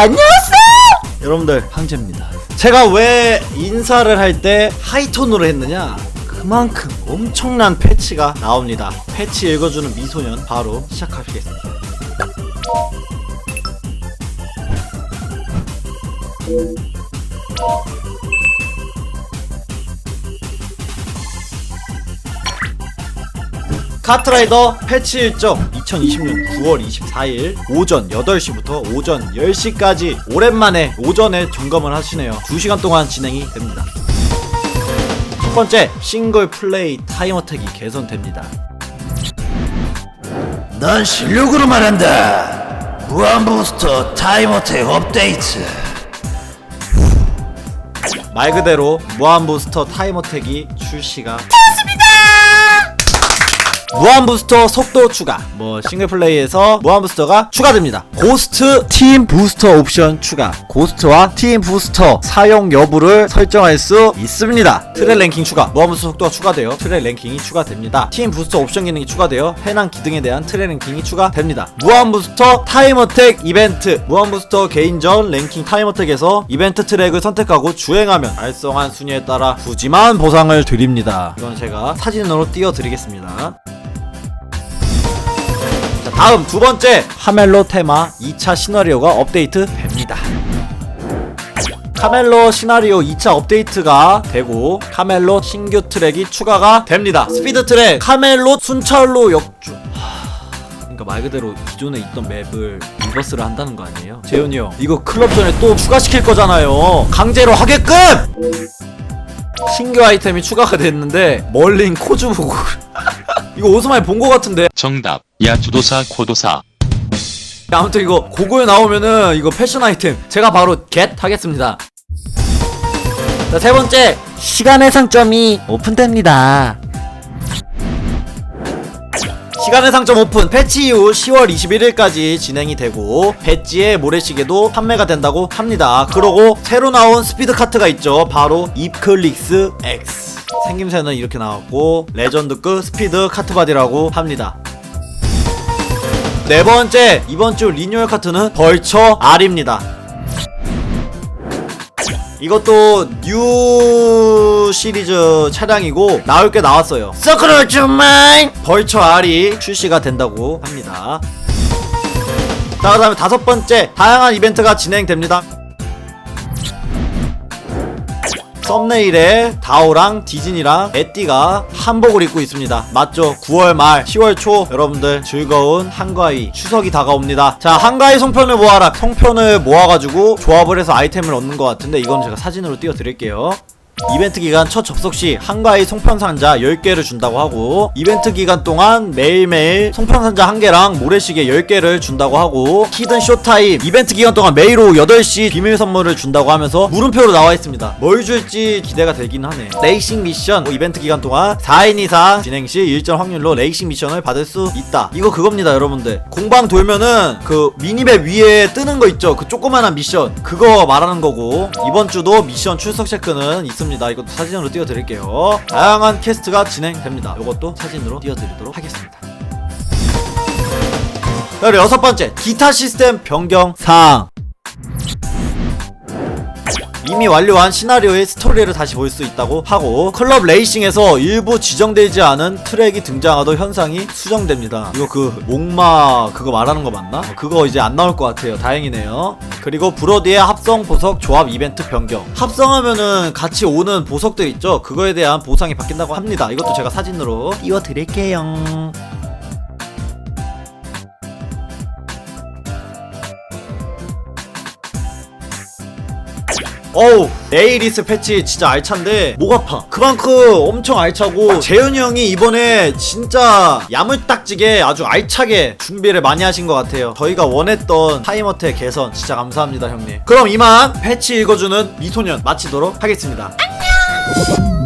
안녕하세요. 여러분들 황제입니다. 제가 왜 인사를 할 때 하이톤으로 했느냐? 그만큼 엄청난 패치가 나옵니다. 패치 읽어주는 미소년 바로 시작하시겠습니다. 카트라이더 패치 일정 2020년 9월 24일 오전 8시부터 오전 10시까지 오랜만에 오전에 점검을 하시네요. 2시간 동안 진행이 됩니다. 첫 번째 싱글 플레이 타임 어택이 개선됩니다. 난 실력으로 말한다. 무한 부스터 타임 어택 업데이트. 말 그대로 무한 부스터 타임 어택이 출시가 무한 부스터 속도 추가. 뭐 싱글 플레이에서 무한 부스터가 추가됩니다. 고스트 팀 부스터 옵션 추가. 고스트와 팀 부스터 사용 여부를 설정할 수 있습니다. 트랙 랭킹 추가. 무한 부스터 속도가 추가되어 트랙 랭킹이 추가됩니다. 팀 부스터 옵션 기능이 추가되어 해당 기능에 대한 트랙 랭킹이 추가됩니다. 무한 부스터 타임 어택 이벤트. 무한 부스터 개인전 랭킹 타임 어택에서 이벤트 트랙을 선택하고 주행하면 달성한 순위에 따라 푸짐한 보상을 드립니다. 이건 제가 사진으로 띄워드리겠습니다. 자, 다음 두 번째 카멜로 테마 2차 시나리오가 업데이트 됩니다. 카멜로 시나리오 2차 업데이트가 되고 카멜로 신규 트랙이 추가가 됩니다. 스피드 트랙 카멜로 순찰로 역주 하, 그러니까 말 그대로 기존에 있던 맵을 리버스를 한다는 거 아니에요? 재훈이 형 이거 클럽 전에 또 추가시킬 거잖아요. 강제로 하게끔! 신규 아이템이 추가가 됐는데 멀린 코즈무고 이거 어디서 많이 본 거 같은데 정답. 야주도사 코도사. 아무튼 이거 고고에 나오면은 이거 패션 아이템 제가 바로 겟 하겠습니다. 자, 세 번째 시간의 상점이 오픈됩니다. 시간의 상점 오픈 패치 이후 10월 21일까지 진행이 되고 배지의 모래시계도 판매가 된다고 합니다. 그러고 새로 나온 스피드 카트가 있죠. 바로 입클릭스 X. 생김새는 이렇게 나왔고 레전드급 스피드 카트바디라고 합니다. 네 번째 이번 주 리뉴얼 카트는 벌처 R입니다. 이것도 뉴 시리즈 차량이고 나올 게 나왔어요. 서클을 좀만 벌처 R이 출시가 된다고 합니다. 자, 그 다음에 다섯 번째 다양한 이벤트가 진행됩니다. 썸네일에 다오랑 디즈니랑 에띠가 한복을 입고 있습니다. 맞죠? 9월 말, 10월 초 여러분들 즐거운 한가위 추석이 다가옵니다. 자, 한가위 송편을 모아라. 송편을 모아가지고 조합을 해서 아이템을 얻는 것 같은데 이건 제가 사진으로 띄워드릴게요. 이벤트 기간 첫 접속 시 한가위 송편 상자 10개를 준다고 하고 이벤트 기간 동안 매일매일 송편 상자 1개랑 모래시계 10개를 준다고 하고 히든 쇼타임 이벤트 기간 동안 매일 오후 8시 비밀 선물을 준다고 하면서 물음표로 나와 있습니다. 뭘 줄지 기대가 되긴 하네. 레이싱 미션. 뭐 이벤트 기간 동안 4인 이상 진행 시 일정 확률로 레이싱 미션을 받을 수 있다. 이거 그겁니다 여러분들. 공방 돌면은 그 미니맵 위에 뜨는 거 있죠? 그 조그만한 미션. 그거 말하는 거고 이번 주도 미션 출석 체크는 있습니다 이것도 사진으로 띄워드릴게요. 다양한 퀘스트가 진행됩니다. 이것도 사진으로 띄워드리도록 하겠습니다. 그리고 여섯 번째 기타 시스템 변경 사항 이미 완료한 시나리오의 스토리를 다시 볼 수 있다고 하고 클럽 레이싱에서 일부 지정되지 않은 트랙이 등장하도 현상이 수정됩니다. 이거 그 목마 그거 말하는 거 맞나? 어, 그거 이제 안 나올 것 같아요. 다행이네요. 그리고 브로디의 합성 보석 조합 이벤트 변경. 합성하면은 같이 오는 보석들 있죠? 그거에 대한 보상이 바뀐다고 합니다. 이것도 제가 사진으로 띄워드릴게요 어우 에이리스 패치 진짜 알찬데. 목 아파. 그만큼 엄청 알차고. 재현이 형이 이번에 진짜 야물딱지게 아주 알차게 준비를 많이 하신 것 같아요. 저희가 원했던 타임어택 개선 진짜 감사합니다 형님. 그럼 이만 패치 읽어주는 미소년 마치도록 하겠습니다. 안녕